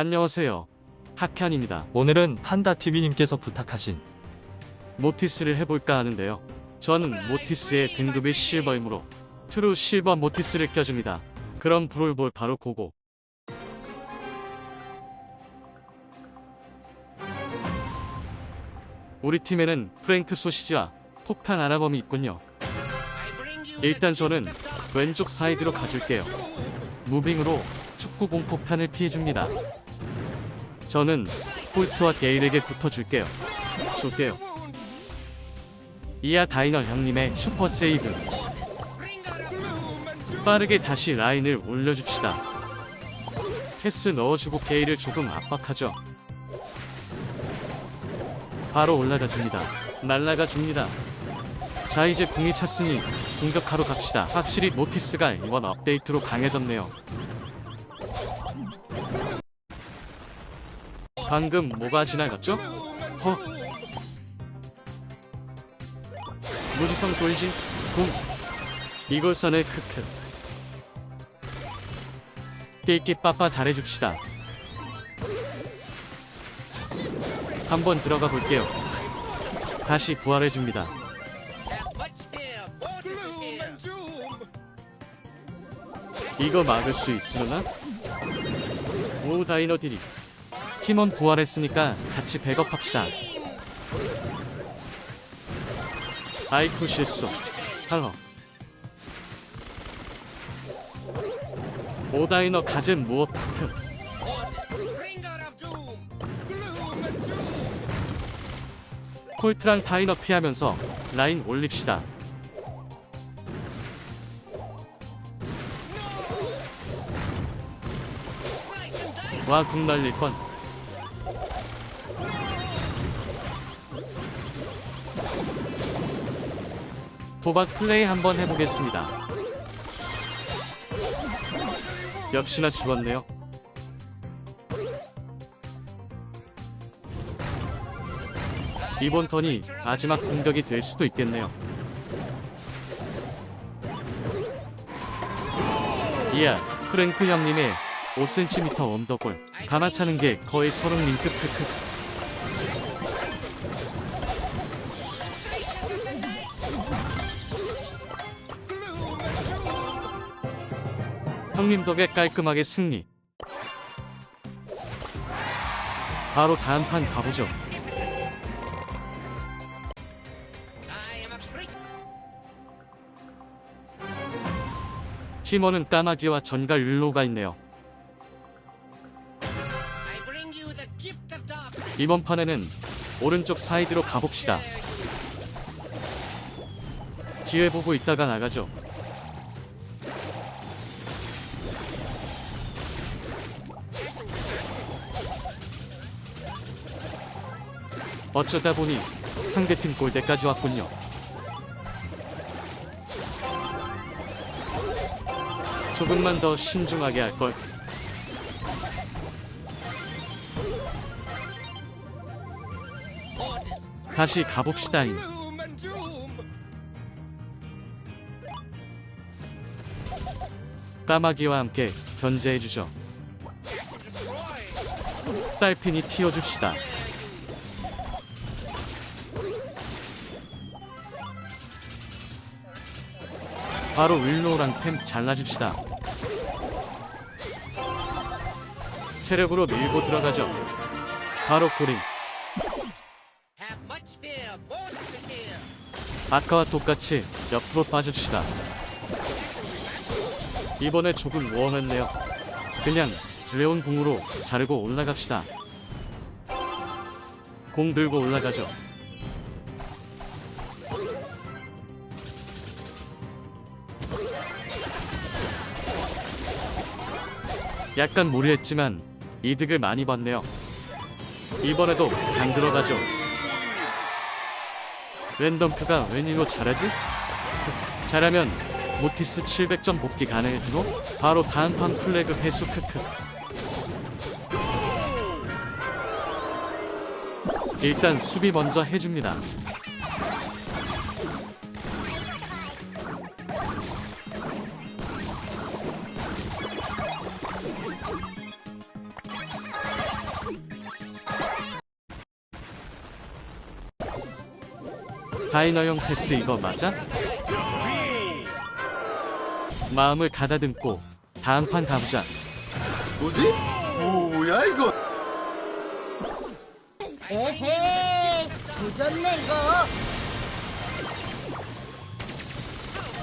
안녕하세요. 하칸입니다. 오늘은 한다TV님께서 부탁하신 모티스를 해볼까 하는데요. 저는 모티스의 등급이 실버이므로 트루 실버 모티스를 껴줍니다. 그럼 브롤볼 바로 고고. 우리 팀에는 프랭크 소시지와 폭탄 아라범이 있군요. 일단 저는 왼쪽 사이드로 가줄게요. 무빙으로 축구공 폭탄을 피해줍니다. 저는 홀트와 게일에게 붙어줄게요. 줄게요. 이하 다이너 형님의 슈퍼 세이브. 빠르게 다시 라인을 올려줍시다. 패스 넣어주고 게일을 조금 압박하죠. 바로 올라가 줍니다. 날라가 줍니다. 자 이제 공이 찼으니 공격하러 갑시다. 확실히 모티스가 이번 업데이트로 강해졌네요. 방금 뭐가 지나갔죠? 허. 무지성 돌진 공. 이걸 선을 크크. 삐끼 빠빠 잘해줍시다. 한번 들어가 볼게요. 다시 부활해줍니다. 이거 막을 수 있으려나? 오 다이너들이 팀원 부활했으니까 같이 백업합시다. 아이쿠 실수. 할러. 오다이너 가진 무엇 크크. 콜트랑 다이너 피하면서 라인 올립시다. 와, 궁 날릴 뻔. 도박 플레이 한번 해보겠습니다. 역시나 죽었네요. 이번 턴이 마지막 공격이 될 수도 있겠네요. 이야, 프랭크 형님의 5cm 언더골. 가마차는 게 거의 서른님 크크크. 형님 덕에 깔끔하게 승리. 바로 다음 판 가보죠. 팀원은 까마귀와 전갈 율로가 있네요. 이번 판에는 오른쪽 사이드로 가봅시다. 뒤에 보고 있다가 나가죠. 어쩌다 보니 상대팀 골대까지 왔군요. 조금만 더 신중하게 할 걸. 다시 가봅시다잉. 까마귀와 함께 견제해주죠. 딸핀이 튀어줍시다. 바로 윌로우랑 템 잘라줍시다. 체력으로 밀고 들어가죠. 바로 고링. 아까와 똑같이 옆으로 빠져줍시다. 이번에 조금 웜했네요. 그냥 레온 공으로 자르고 올라갑시다. 공 들고 올라가죠. 약간 무리했지만 이득을 많이 봤네요. 이번에도 강 들어가죠. 랜덤프가 웬일로 잘하지? 잘하면 모티스 700점 복귀 가능해지고 바로 다음 판 플래그 회수 크크. 일단 수비 먼저 해줍니다. 다이너형 패스 이거 맞아? 마음을 가다듬고 다음 판 가보자. 뭐지? 뭐야 이거? 에헤이 조졌네 이거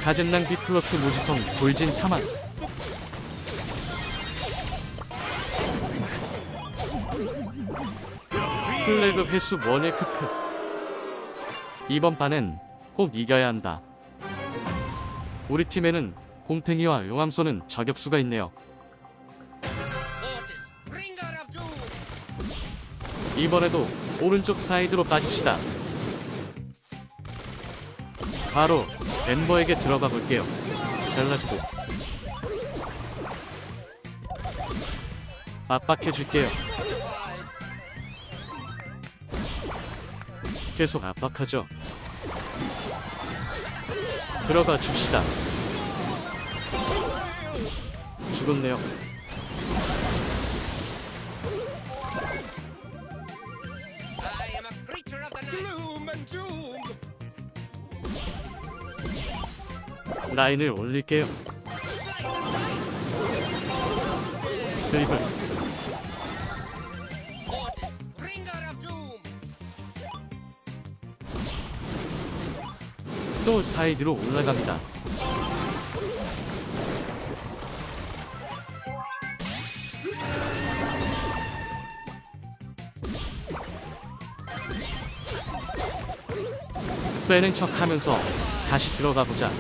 가젠 낭비 플러스 무지성 돌진 사막. 플래그 회수 원의 크크. 이번 판엔 꼭 이겨야 한다. 우리 팀에는 곰탱이와 용암소는 저격수가 있네요. 이번에도 오른쪽 사이드로 빠집시다. 바로 멤버에게 들어가 볼게요. 잘라주고 압박해 줄게요. 계속 압박하죠. 들어가 줍시다. 죽었네요. 라인을 올릴게요. 드리블 또 사이드로 올라갑니다. 빼는 척 하면서 다시 들어가 보자.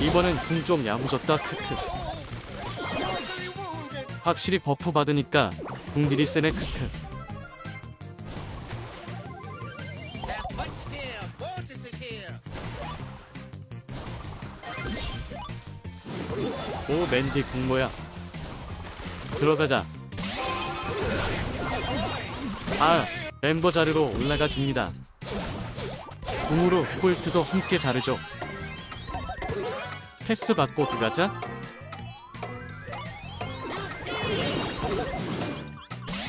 이번엔 궁 좀 야무졌다 크크. 확실히 버프 받으니까 궁딜이 세네 크크. 오 맨디 궁모야. 들어가자. 아 멤버 자리로 올라가 줍니다. 궁으로 폴트도 함께 자르죠. 패스 받고 들어가자.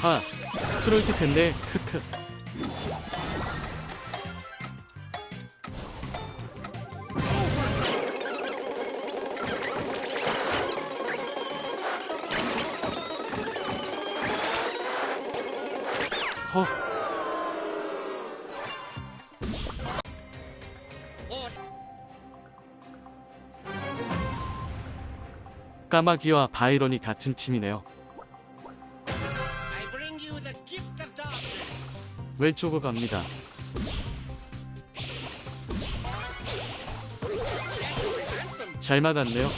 아 트롤즈 팬네 크크. 허 Mortis. 까마귀와 바이런이 같은 팀이네요. 왼쪽으로 갑니다. 잘 막았네요.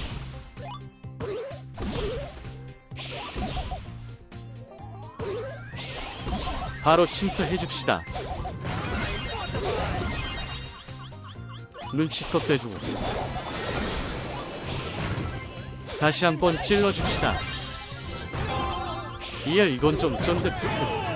바로 침투해 줍시다. 눈치껏 빼주고 다시 한번 찔러 줍시다. 이야 이건 좀 쫀득 크크.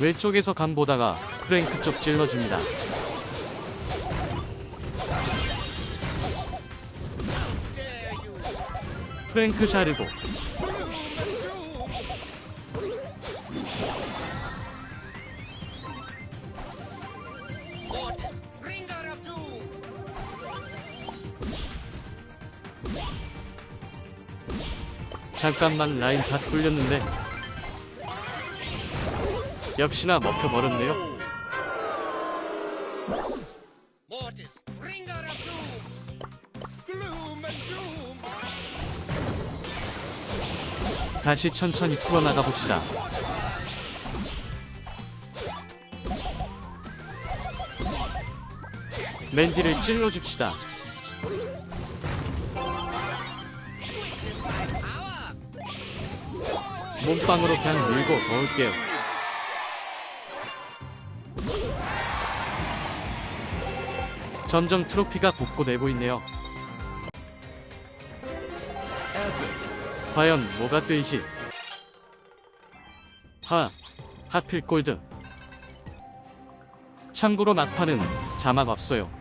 왼쪽에서 감 보다가 프랭크 쪽 찔러줍니다. 프랭크 자르고. 잠깐만 라인 다 굴렸는데 역시나 먹혀버렸네요. 다시 천천히 풀어나가 봅시다. 맨디를 찔러줍시다. 몸빵으로 그냥 밀고 넣을게요. 점점 트로피가 복고되고 있네요. 과연 뭐가 뜨이지? 하, 하필 골드. 참고로 막판은 자막 없어요.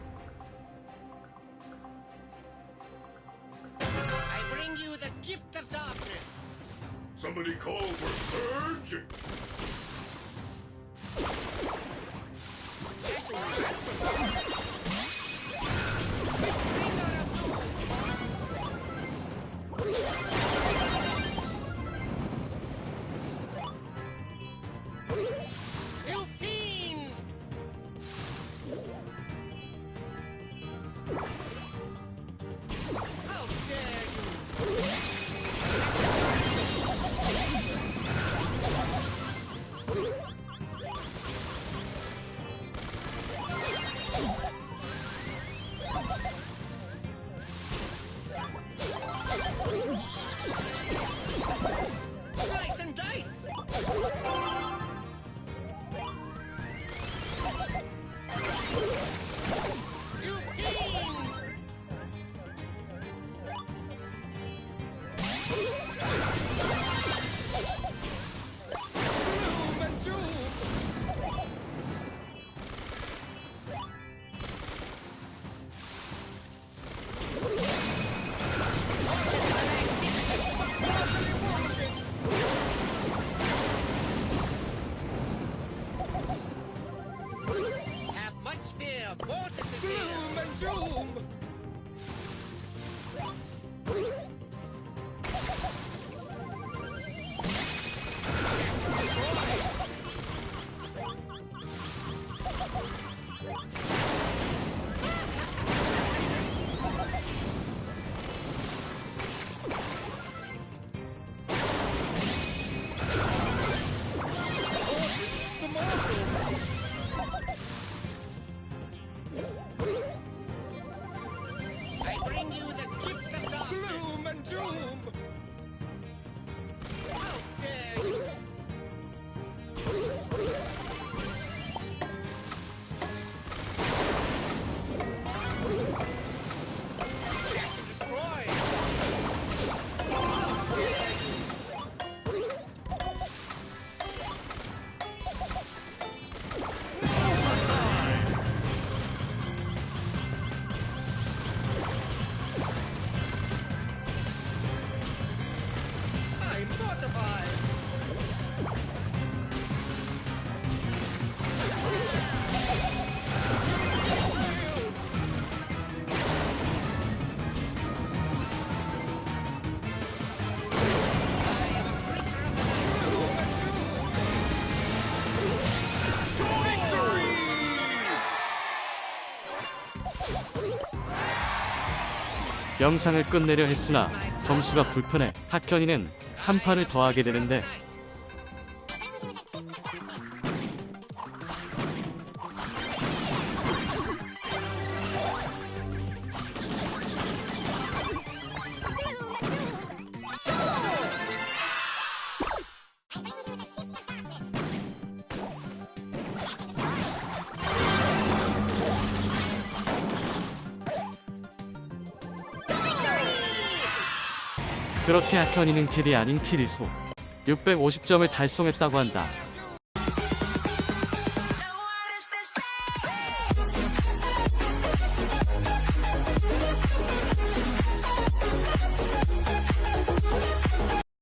영상을 끝내려 했으나 점수가 불편해 학현이는 한 판을 더 하게 되는데 그렇게 학현이는 킬이 아닌 킬이수 650점을 달성했다고 한다.